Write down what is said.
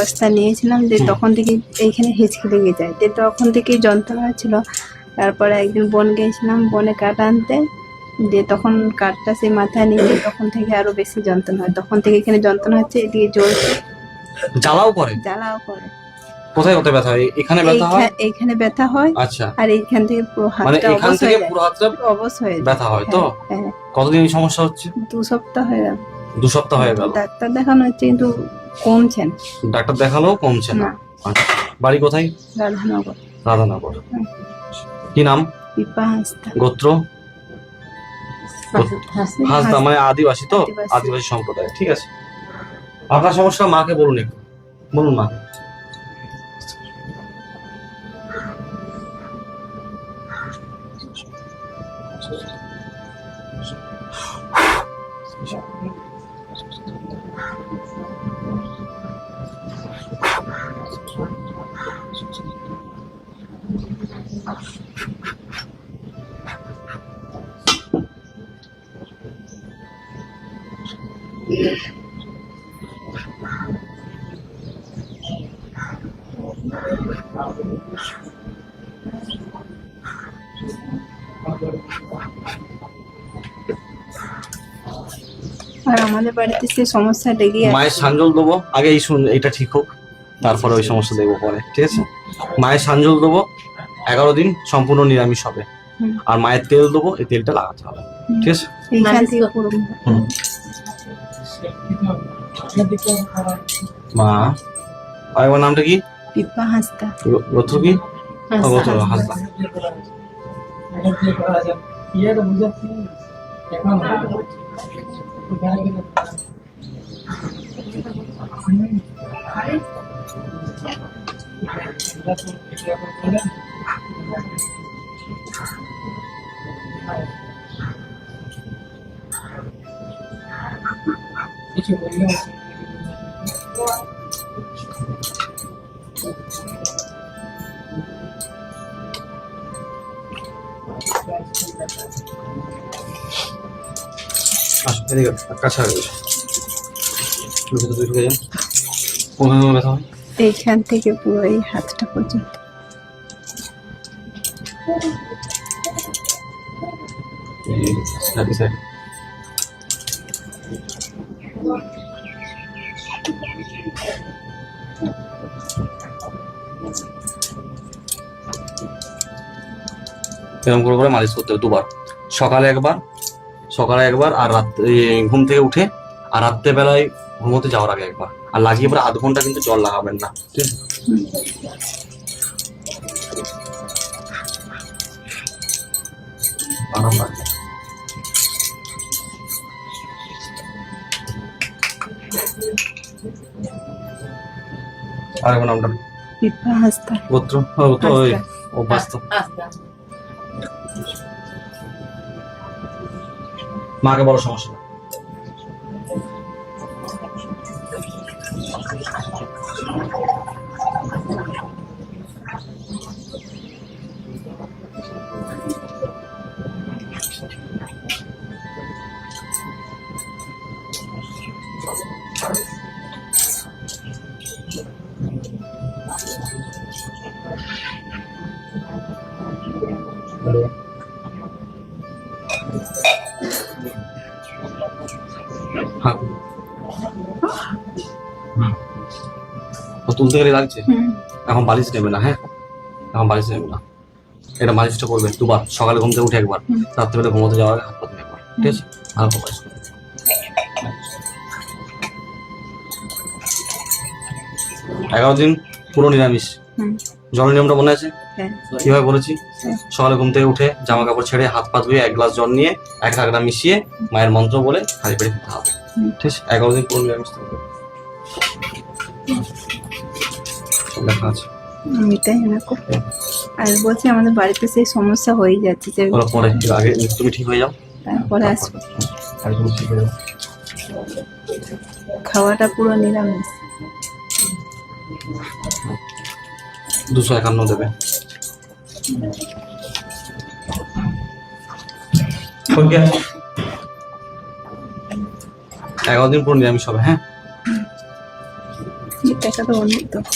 বস্তা নিয়েছিলাম যে তখন থেকে এইখানে হেঁচকি লেগে যায়। যে তখন থেকেই যন্ত্রণা ছিল তারপরে একদিন বন গিয়েছিলাম বনে কাঠ আনতে। যে তখন কাঠটা সে মাথায় নিয়ে তখন থেকে আরও বেশি যন্ত্রণা হয়। তখন থেকে এখানে যন্ত্রণা হচ্ছে এদিকে জ্বলছে। জ্বালাও করে? জ্বালাও করে। কোথায় কোথায় ব্যথা হয়? এখানে ব্যথা হয়? এইখানে ব্যথা হয় আচ্ছা। আর এইখান থেকে পুরো মানে হাতটা এখান থেকে পুরো হাতটা অবশ হয়ে ব্যথা হয় তো? হ্যাঁ, হ্যাঁ। কতদিন সমস্যা হচ্ছে? দু সপ্তাহ হয়ে গেল। দু সপ্তাহ হয়ে গেল। ডাক্তার দেখানো হচ্ছে কিন্তু কমছে না ডাক্তার দেখালেও কমছে না। বাড়ি কোথায়? রাধানগর। রাধানগর। কি নাম? গোত্র? হাসদা। মানে আদিবাসী তো? আদিবাসী। সম্প্রদায় ঠিক আছে। আপনার সমস্যা মাকে বলুন একটু। বলুন মা। আর আমাদের বাড়িতে সে সমস্যা লেগে মায়ের সাঞ্জল দেবো। আগে এই শুন এটা ঠিক হোক। তারপরে ওই সমস্যা দেবো পরে ঠিক আছে? মায়ের সাঞ্জল দেবো এগারো দিন সম্পূর্ণ নিরামিষ হবে। আর মায়ের তেল দেবো এই তেলটা লাগাতে হবে ঠিক আছে। মা আর একবার নামটা কি পিপা হাসতা গো- গোত্র কি ও, গোত্র হাসদা আসো এদিকে কাছে হয়ে গেছে ঢুকে তো ঢুকে যান কোথায় কোথায় ব্যথা হয় এইখান থেকে পুরো এই হাতটা পর্যন্ত। এরকম করে করে মালিশ করতে হবে দুবার। সকালে একবার সকালে একবার আর রাত ঘুম থেকে উঠে আর রাত্রেবেলায় ঘুমোতে যাওয়ার আগে একবার। আর লাগিয়ে পরে আধ ঘণ্টা কিন্তু জল লাগাবেন না। ঠিক আছে আরাম লাগবে আর নামটা পিপা হাসতা গোত্র। তো ওই অভ্যাস তো মাকে বড় সমস্যা না। তুলতে গেলে লাগছে? এখন বালিশ নেবে না হ্যাঁ? এখন বালিশ নেবে না। এটা মালিশটা করবে দুবার সকালে ঘুম থেকে উঠে একবার। রাত্রেবেলা ঘুমোতে যাওয়ার আগে হাত পা ধুয়ে একবার ঠিক আছে? হালকা করবে। এগারো দিন পুরো নিরামিষ। জল নিয়মটা মনে আছে? হ্যাঁ। কীভাবে বলেছি? হ্যাঁ। সকালে ঘুম থেকে উঠে জামা কাপড় ছেড়ে হাত পা ধুয়ে এক গ্লাস জল নিয়ে এক কাকড়া মিশিয়ে মায়ের মন্ত্র বলে খালি পেটে খেতে হবে। ঠিক আছে? এগারো দিন পুরো নিরামিষ থাকবে। লেখা আছে। এটাই না আর বলছি আমাদের বাড়িতে সেই সমস্যা হয়ে যাচ্ছে যে পরে আগে তুমি ঠিক হয়ে যাও। তারপরে আসবে। আগে তুমি ঠিক হয়ে যাও। খাওয়াটা পুরো নিরামিষ। দুশো একান্ন দেবে। এগারো দিন পুরো নিরামিষ হবে হ্যাঁ? দেখা তো অনেক তো